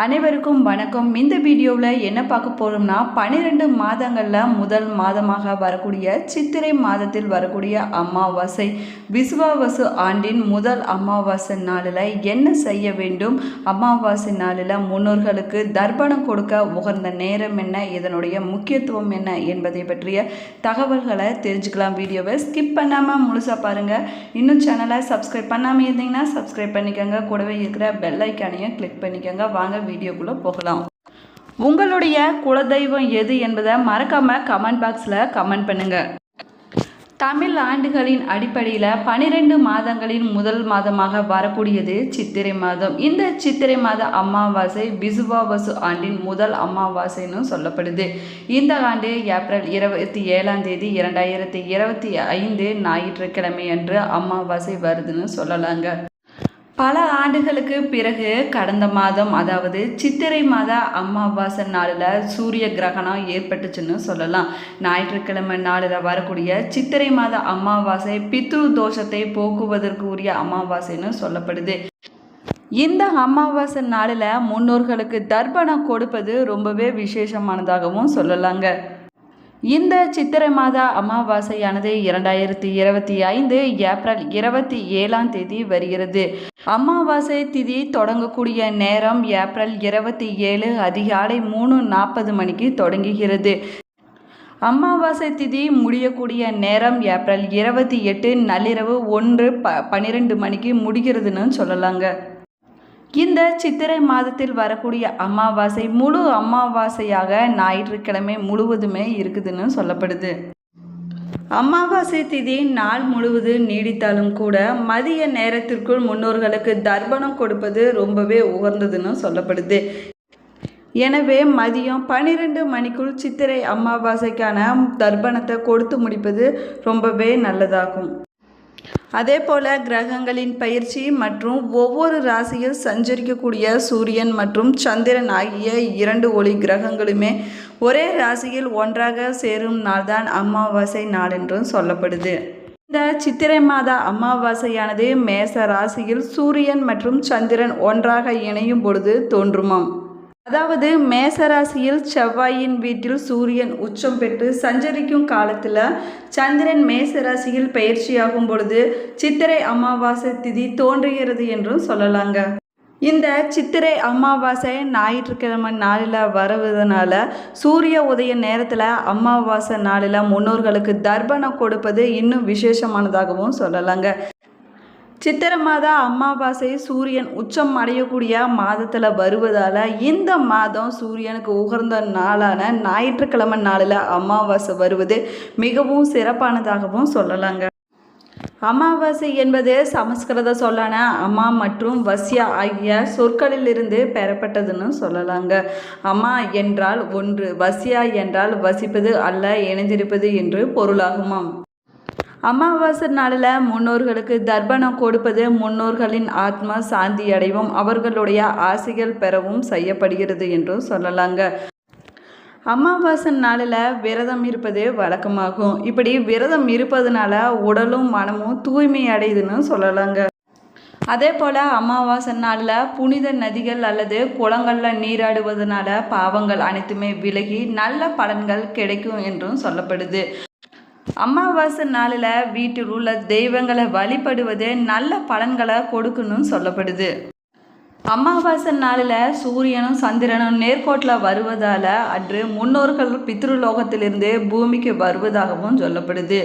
அனைவருக்கும் வணக்கம். இந்த வீடியோவில் என்ன பார்க்க போகிறோம்னா பன்னிரெண்டு மாதங்களில் முதல் மாதமாக வரக்கூடிய சித்திரை மாதத்தில் வரக்கூடிய அமாவாசை விசுவாவசு ஆண்டின் முதல் அமாவாசை நாளில் என்ன செய்ய வேண்டும்? அமாவாசை நாளில் முன்னோர்களுக்கு தர்ப்பணம் கொடுக்க உகந்த நேரம் என்ன? இதனுடைய முக்கியத்துவம் என்ன? என்பதை பற்றிய தகவல்களை தெரிஞ்சுக்கலாம். வீடியோவை ஸ்கிப் பண்ணாமல் முழுசாக பாருங்கள் இன்னும் சேனலை சப்ஸ்கிரைப் பண்ணாமல் இருந்தீங்கன்னா சப்ஸ்கிரைப் பண்ணிக்கோங்க. கூடவே இருக்கிற பெல் ஐக்கானையும் கிளிக் பண்ணிக்கோங்க. வாங்க வீடியோக்குள்ளே போகலாம். உங்களுடைய குலதெய்வம் எது என்பதை மறக்காமல் கமெண்ட் பாக்ஸில் கமெண்ட் பண்ணுங்கள் தமிழ் ஆண்டுகளின் அடிப்படையில் பனிரெண்டு மாதங்களின் முதல் மாதமாக வரக்கூடியது சித்திரை மாதம். இந்த சித்திரை மாத அமாவாசை விசுவாவசு ஆண்டின் முதல் அமாவாசைன்னு சொல்லப்படுது. இந்த ஆண்டு ஏப்ரல் இருபத்தி ஏழாம் தேதி இரண்டாயிரத்தி இருபத்தி ஐந்து ஞாயிற்றுக்கிழமை அன்று அமாவாசை வருதுன்னு சொல்லலாங்க. பல ஆண்டுகளுக்கு பிறகு கடந்த மாதம் அதாவது சித்திரை மாத அமாவாசை நாளில் சூரிய கிரகணம் ஏற்பட்டுச்சுன்னு சொல்லலாம். ஞாயிற்றுக்கிழமை நாளில் வரக்கூடிய சித்திரை மாத அமாவாசை பித்ரு தோஷத்தை போக்குவதற்கு உரிய அமாவாசைன்னு சொல்லப்படுது. இந்த அமாவாசை நாளில் முன்னோர்களுக்கு தர்ப்பணம் கொடுப்பது ரொம்பவே விசேஷமானதாகவும் சொல்லலாங்க. இந்த சித்திரை மாத அமாவாசையானது இரண்டாயிரத்தி இருபத்தி ஐந்து ஏப்ரல் இருபத்தி ஏழாம் தேதி வருகிறது. அமாவாசை திதி தொடங்கக்கூடிய நேரம் ஏப்ரல் இருபத்தி ஏழு அதிகாலை மூணு நாற்பது மணிக்கு தொடங்குகிறது. அமாவாசை திதி முடியக்கூடிய நேரம் ஏப்ரல் இருபத்தி எட்டு நள்ளிரவு ஒன்று ப பன்னிரெண்டு மணிக்கு முடிகிறதுன்னு சொல்லலாங்க. இந்த சித்திரை மாதத்தில் வரக்கூடிய அமாவாசை முழு அமாவாசையாக ஞாயிற்றுக்கிழமை முழுவதுமே இருக்குதுன்னு சொல்லப்படுது. அமாவாசை திதி நாள் முழுவதும் நீடித்தாலும் கூட மதிய நேரத்திற்குள் முன்னோர்களுக்கு தர்ப்பணம் கொடுப்பது ரொம்பவே உகந்ததுன்னு சொல்லப்படுது. எனவே மதியம் பன்னிரெண்டு மணிக்குள் சித்திரை அமாவாசைக்கான தர்ப்பணத்தை கொடுத்து முடிப்பது ரொம்பவே நல்லதாகும். அதே போல கிரகங்களின் பயிற்சி மற்றும் ஒவ்வொரு ராசியில் சஞ்சரிக்கக்கூடிய சூரியன் மற்றும் சந்திரன் ஆகிய இரண்டு ஒளி கிரகங்களுமே ஒரே ராசியில் ஒன்றாக சேரும் நாள்தான் அமாவாசை நாள் என்றும் சொல்லப்படுது. இந்த சித்திரை மாத அமாவாசையானது மேச ராசியில் சூரியன் மற்றும் சந்திரன் ஒன்றாக இணையும் பொழுது தோன்றுமாம். அதாவது மேசராசியில் செவ்வாயின் வீட்டில் சூரியன் உச்சம் பெற்று சஞ்சரிக்கும் காலத்தில் சந்திரன் மேசராசியில் பயிற்சியாகும் பொழுது சித்திரை அமாவாசை திதி தோன்றுகிறது என்றும் சொல்லலாங்க. இந்த சித்திரை அமாவாசை ஞாயிற்றுக்கிழமை நாளில் வருவதனால சூரிய உதய நேரத்தில் அமாவாசை நாளில் முன்னோர்களுக்கு தர்ப்பணம் கொடுப்பது இன்னும் விசேஷமானதாகவும் சொல்லலாங்க. சித்திரை மாத அமாவாசை சூரியன் உச்சம் அடையக்கூடிய மாதத்தில் வருவதால் இந்த மாதம் சூரியனுக்கு உகர்ந்த நாளான ஞாயிற்றுக்கிழமை நாளில் அமாவாசை வருவது மிகவும் சிறப்பானதாகவும் சொல்லலாங்க. அமாவாசை என்பது சமஸ்கிருத சொல்லான அம்மா மற்றும் வசியா ஆகிய சொற்களிலிருந்து பெறப்பட்டதுன்னு சொல்லலாங்க. அம்மா என்றால் ஒன்று வசியா என்றால் வசிப்பது அல்ல இணைந்திருப்பது என்று பொருளாகுமாம். அமாவாசை நாளில் முன்னோர்களுக்கு தர்ப்பணம் கொடுப்பது முன்னோர்களின் ஆத்மா சாந்தி அடைவும் அவர்களுடைய ஆசைகள் பெறவும் செய்யப்படுகிறது என்றும் சொல்லலாங்க. அமாவாசை நாளில் விரதம் இருப்பது வழக்கமாகும். இப்படி விரதம் இருப்பதுனால உடலும் மனமும் தூய்மை அடையுதுன்னு சொல்லலாங்க. அதே போல் அமாவாசை நாளில் புனித நதிகள் அல்லது குளங்களில் நீராடுவதனால பாவங்கள் அனைத்துமே விலகி நல்ல பலன்கள் கிடைக்கும் என்றும் சொல்லப்படுது. அமாவாசை நாளில் வீட்டில் உள்ள தெய்வங்களை வழிபடுவது நல்ல பலன்களை கொடுக்கணும்னு சொல்லப்படுது. அமாவாசை நாளில் சூரியனும் சந்திரனும் நேர்கோட்டில் வருவதால் அன்று முன்னோர்கள் பித்ருலோகத்திலிருந்து பூமிக்கு வருவதாகவும் சொல்லப்படுது.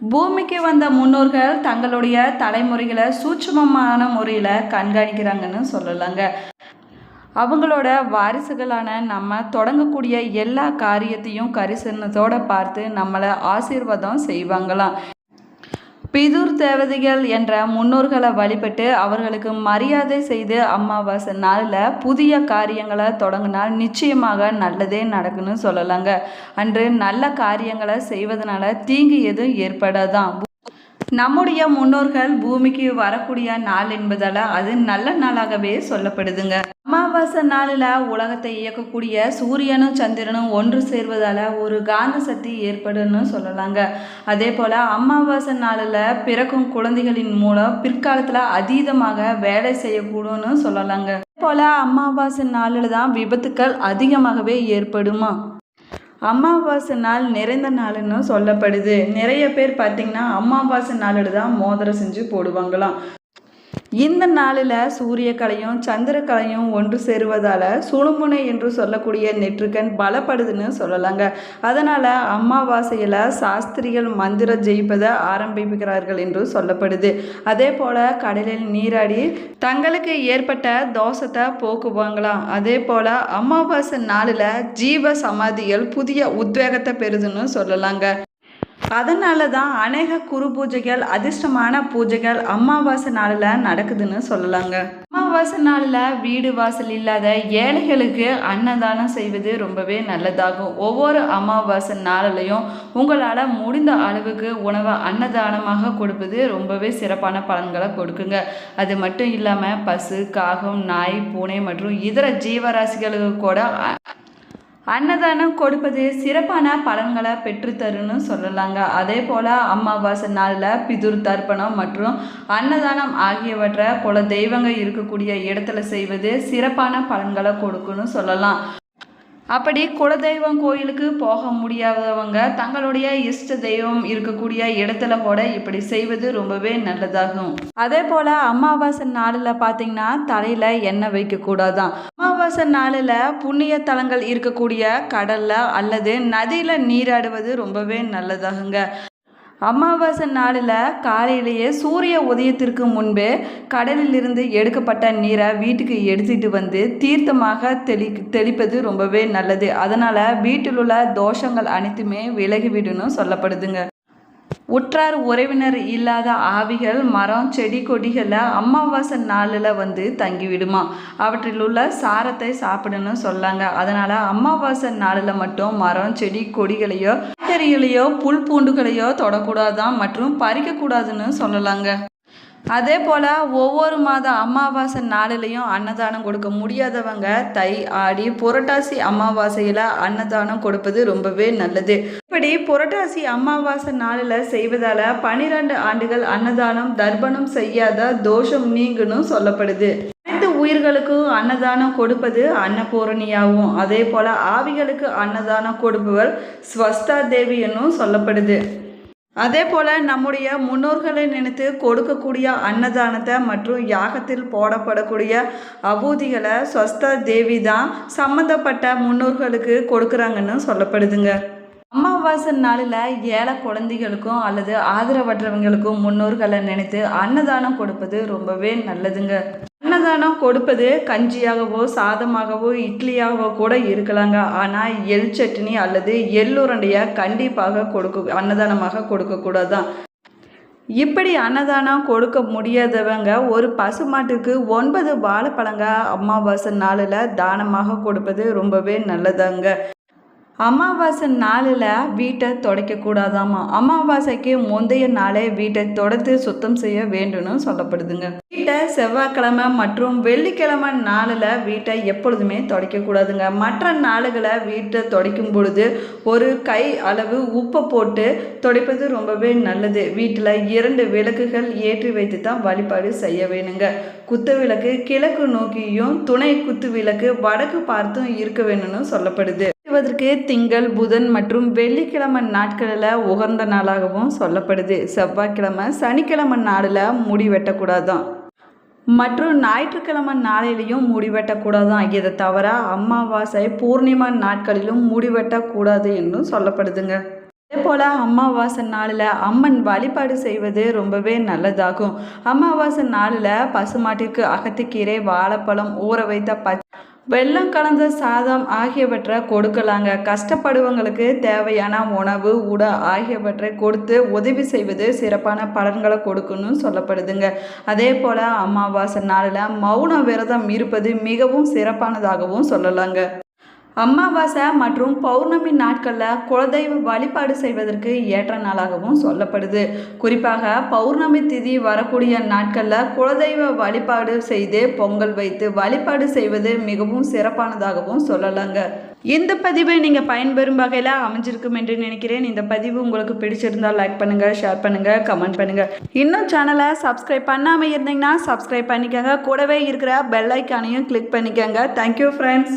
பூமிக்கு வந்த முன்னோர்கள் தங்களுடைய தலைமுறைகளை சூட்சமமான முறையில் கண்காணிக்கிறாங்கன்னு சொல்லலாங்க. அவங்களோட வாரிசுகளான நம்ம தொடங்கக்கூடிய எல்லா காரியத்தையும் கரிசனத்தோடு பார்த்து நம்மளை ஆசீர்வாதம் செய்வாங்களாம். பிதுர் தேவதைகள் என்ற முன்னோர்களை வழிபட்டு அவர்களுக்கு மரியாதை செய்து அமாவாசை நாளில் புதிய காரியங்களை தொடங்கினால் நிச்சயமாக நல்லதே நடக்குன்னு சொல்லலாங்க. அன்று நல்ல காரியங்களை செய்வதனால தீங்கு எதுவும் ஏற்படாதான் நம்முடைய முன்னோர்கள் பூமிக்கு வரக்கூடிய நாள் என்பதால் அது நல்ல நாளாகவே சொல்லப்படுதுங்க. அமாவாசை நாளில் உலகத்தை இயக்கக்கூடிய சூரியனும் சந்திரனும் ஒன்று சேர்வதால் ஒரு காந்த சக்தி ஏற்படுன்னு சொல்லலாங்க. அதே போல் அமாவாசை நாளில் பிறக்கும் குழந்தைகளின் மூலம் பிற்காலத்தில் அதீதமாக வேலை செய்யக்கூடும்னு சொல்லலாங்க. போல் அமாவாசை நாளில் தான் விபத்துக்கள் அதிகமாகவே ஏற்படுமா? அமாவாசை நாள் நிறைந்த நாள்னு சொல்லப்படுது. நிறைய பேர் பார்த்திங்கன்னா அமாவாசை நாளில் தான் மோதிரம் செஞ்சு போடுவாங்களாம். இந்த நாளில் சூரியக்கலையும் சந்திரக்கலையும் ஒன்று சேருவதால் சுழுமுனை என்று சொல்லக்கூடிய நெற்றுக்கண் பலப்படுதுன்னு சொல்லலாங்க. அதனால் அமாவாசையில் சாஸ்திரிகள் மந்திரம் ஜெயிப்பதை ஆரம்பிக்கிறார்கள் என்று சொல்லப்படுது. அதே போல் கடலில் நீராடி தங்களுக்கு ஏற்பட்ட தோஷத்தை போக்குவாங்களாம் அதே போல் அமாவாசை நாளில் ஜீவ சமாதிகள் புதிய உத்வேகத்தை பெறுதுன்னு சொல்லலாங்க. அதனால தான் அநேக குரு பூஜைகள் அதிர்ஷ்டமான பூஜைகள் அமாவாசை நாளில் நடக்குதுன்னு சொல்லலாங்க. அமாவாசை நாளில் வீடு வாசல் இல்லாத ஏழைகளுக்கு அன்னதானம் செய்வது ரொம்பவே நல்லதாகும். ஒவ்வொரு அமாவாசை நாளிலையும் உங்களால் முடிந்த அளவுக்கு உணவை அன்னதானமாக கொடுப்பது ரொம்பவே சிறப்பான பலன்களை கொடுக்குங்க. அது மட்டும் இல்லாமல் பசு காகம் நாய் பூனை மற்றும் இதர ஜீவராசிகளுக்கு கூட அன்னதானம் கொடுப்பது சிறப்பான பலன்களை பெற்றுத்தருன்னு சொல்லலாங்க. அதே போல் அமாவாசை நாளில் பிதுர் தர்ப்பணம் மற்றும் அன்னதானம் ஆகியவற்றை குல தெய்வங்கள் இருக்கக்கூடிய இடத்துல செய்வது சிறப்பான பலன்களை கொடுக்குன்னு சொல்லலாம். அப்படி குலதெய்வம் கோயிலுக்கு போக முடியாதவங்க தங்களுடைய இஷ்ட தெய்வம் இருக்கக்கூடிய இடத்துல கூட இப்படி செய்வது ரொம்பவே நல்லதாகும். அதே போல் அமாவாசை நாளில் பார்த்தீங்கன்னா தலையில் எண்ணெய் வைக்கக்கூடாதான் அமாவாசை நாளில் புண்ணிய தலங்கள் இருக்கக்கூடிய கடலில் அல்லது நதியில் நீராடுவது ரொம்பவே நல்லதாகுங்க. அமாவாசை நாளில் காலையிலேயே சூரிய உதயத்திற்கு முன்பே கடலிலிருந்து எடுக்கப்பட்ட நீரை வீட்டுக்கு எடுத்துகிட்டு வந்து தீர்த்தமாக தெளி தெளிப்பது ரொம்பவே நல்லது. அதனால் வீட்டில் உள்ள தோஷங்கள் அனைத்துமே விலகிவிடுன்னு சொல்லப்படுதுங்க. உற்றார் உறவினர் இல்லாத ஆவிகள் மரம் செடி கொடிகளை அமாவாசை நாளில் வந்து தங்கிவிடுமா? அவற்றில் உள்ள சாரத்தை சாப்பிடணும்னு சொல்லாங்க. அதனால் அமாவாசை நாளில் மட்டும் மரம் செடி கொடிகளையோ காய்கறிகளையோ புல் பூண்டுகளையோ தொடக்கூடாதான் மற்றும் பறிக்கக்கூடாதுன்னு சொல்லலாங்க. அதே போல் ஒவ்வொரு மாத அமாவாசை நாளிலையும் அன்னதானம் கொடுக்க முடியாதவங்க தை ஆடி புரட்டாசி அமாவாசையில் அன்னதானம் கொடுப்பது ரொம்பவே நல்லது. இப்படி புரட்டாசி அமாவாசை நாளில் செய்வதால் பனிரெண்டு ஆண்டுகள் அன்னதானம் தர்ப்பணம் செய்யாத தோஷம் நீங்கணும் சொல்லப்படுது. உயிர்களுக்கும் அன்னதானம் கொடுப்பது அன்னபூரணியாகும். அதே போல் ஆவிகளுக்கு அன்னதானம் கொடுப்பவர் ஸ்வஸ்தா தேவி என்னும் சொல்லப்படுது. அதே போல் நம்முடைய முன்னோர்களை நினைத்து கொடுக்கக்கூடிய அன்னதானத்தை மற்றும் யாகத்தில் போடப்படக்கூடிய அபூதிகளை ஸ்வஸ்த தேவி தான் சம்மந்தப்பட்ட முன்னோர்களுக்கு கொடுக்குறாங்கன்னு சொல்லப்படுதுங்க. அமாவாசை நாளில் ஏழை குழந்தைகளுக்கும் அல்லது ஆதரவற்றவங்களுக்கும் முன்னோர்களை நினைத்து அன்னதானம் கொடுப்பது ரொம்பவே நல்லதுங்க. அன்னதானம் கொடுப்பது கஞ்சியாகவோ சாதமாகவோ இட்லியாகவோ கூட இருக்கலாங்க. ஆனால் எள் சட்னி அல்லது எள்ளுரண்டையை கண்டிப்பாக கொடுக்க அன்னதானமாக கொடுக்கக்கூடாதான் இப்படி அன்னதானம் கொடுக்க முடியாதவங்க ஒரு பசுமாட்டுக்கு ஒன்பது வாழைப்பழங்க அமாவாசை நாளில் தானமாக கொடுப்பது ரொம்பவே நல்லதாங்க. அமாவாசை நாளில் வீட்டை துடைக்கக்கூடாதாமா அமாவாசைக்கு முந்தைய நாளே வீட்டை தொடத்து சுத்தம் செய்ய வேண்டும்னு சொல்லப்படுதுங்க. வீட்டை செவ்வாய்க்கிழமை மற்றும் வெள்ளிக்கிழமை நாளில் வீட்டை எப்பொழுதுமே துடைக்கக்கூடாதுங்க மற்ற நாளுகளை வீட்டை துடைக்கும் பொழுது ஒரு கை அளவு உப்பை போட்டு துடைப்பது ரொம்பவே நல்லது. வீட்டில் இரண்டு விளக்குகள் ஏற்றி வைத்து தான் வழிபாடு செய்ய வேணுங்க. குத்து விளக்கு கிழக்கு நோக்கியும் துணை குத்து விளக்கு வடக்கு பார்த்தும் இருக்க வேணும்னு சொல்லப்படுது. செய்வதற்கு திங்கள் புதன் மற்றும் வெள்ளிக்கிழமை நாட்களில் உகந்த நாளாகவும் சொல்லப்படுது. செவ்வாய்க்கிழமை சனிக்கிழமை நாளில் முடி வெட்டக்கூடாதான். மற்றும் ஞாயிற்றுக்கிழமை நாளிலையும் முடி வெட்டக்கூடாதான். இதை தவிர அமாவாசை பூர்ணிமா நாட்களிலும் முடி வெட்டக்கூடாது என்றும் சொல்லப்படுதுங்க. அதே போல் அமாவாசை நாளில் அம்மன் வழிபாடு செய்வது ரொம்பவே நல்லதாகும். அமாவாசை நாளில் பசுமாட்டிற்கு அகத்திக்கீரை வாழைப்பழம் ஊற வைத்த பச்சை வெள்ளம் கலந்த சாதம் ஆகியவற்றை கொடுக்கலாங்க. கஷ்டப்படுவங்களுக்கு தேவையான உணவு உட ஆகியவற்றை கொடுத்து உதவி செய்வது சிறப்பான பலன்களை கொடுக்கணும்னு சொல்லப்படுதுங்க. அதே போல் அமாவாசை நாளில் மௌன விரதம் இருப்பது மிகவும் சிறப்பானதாகவும் சொல்லலாங்க. அமாவாசை மற்றும் பௌர்ணமி நாட்களில் குலதெய்வ வழிபாடு செய்வதற்கு ஏற்ற நாளாகவும் சொல்லப்படுது. குறிப்பாக பௌர்ணமி திதி வரக்கூடிய நாட்களில் குலதெய்வ வழிபாடு செய்து பொங்கல் வைத்து வழிபாடு செய்வது மிகவும் சிறப்பானதாகவும் சொல்லலாங்க. இந்த பதிவை நீங்கள் பயன்பெறும் வகையில் அமைஞ்சிருக்கும் என்று நினைக்கிறேன். இந்த பதிவு உங்களுக்கு பிடிச்சிருந்தால் லைக் பண்ணுங்கள் ஷேர் பண்ணுங்கள் கமெண்ட் பண்ணுங்கள் இன்னும் சேனலை சப்ஸ்கிரைப் பண்ணாமல் இருந்தீங்கன்னா சப்ஸ்கிரைப் பண்ணிக்கோங்க. கூடவே இருக்கிற பெல் ஐக்கானையும் கிளிக் பண்ணிக்கோங்க. Thank you friends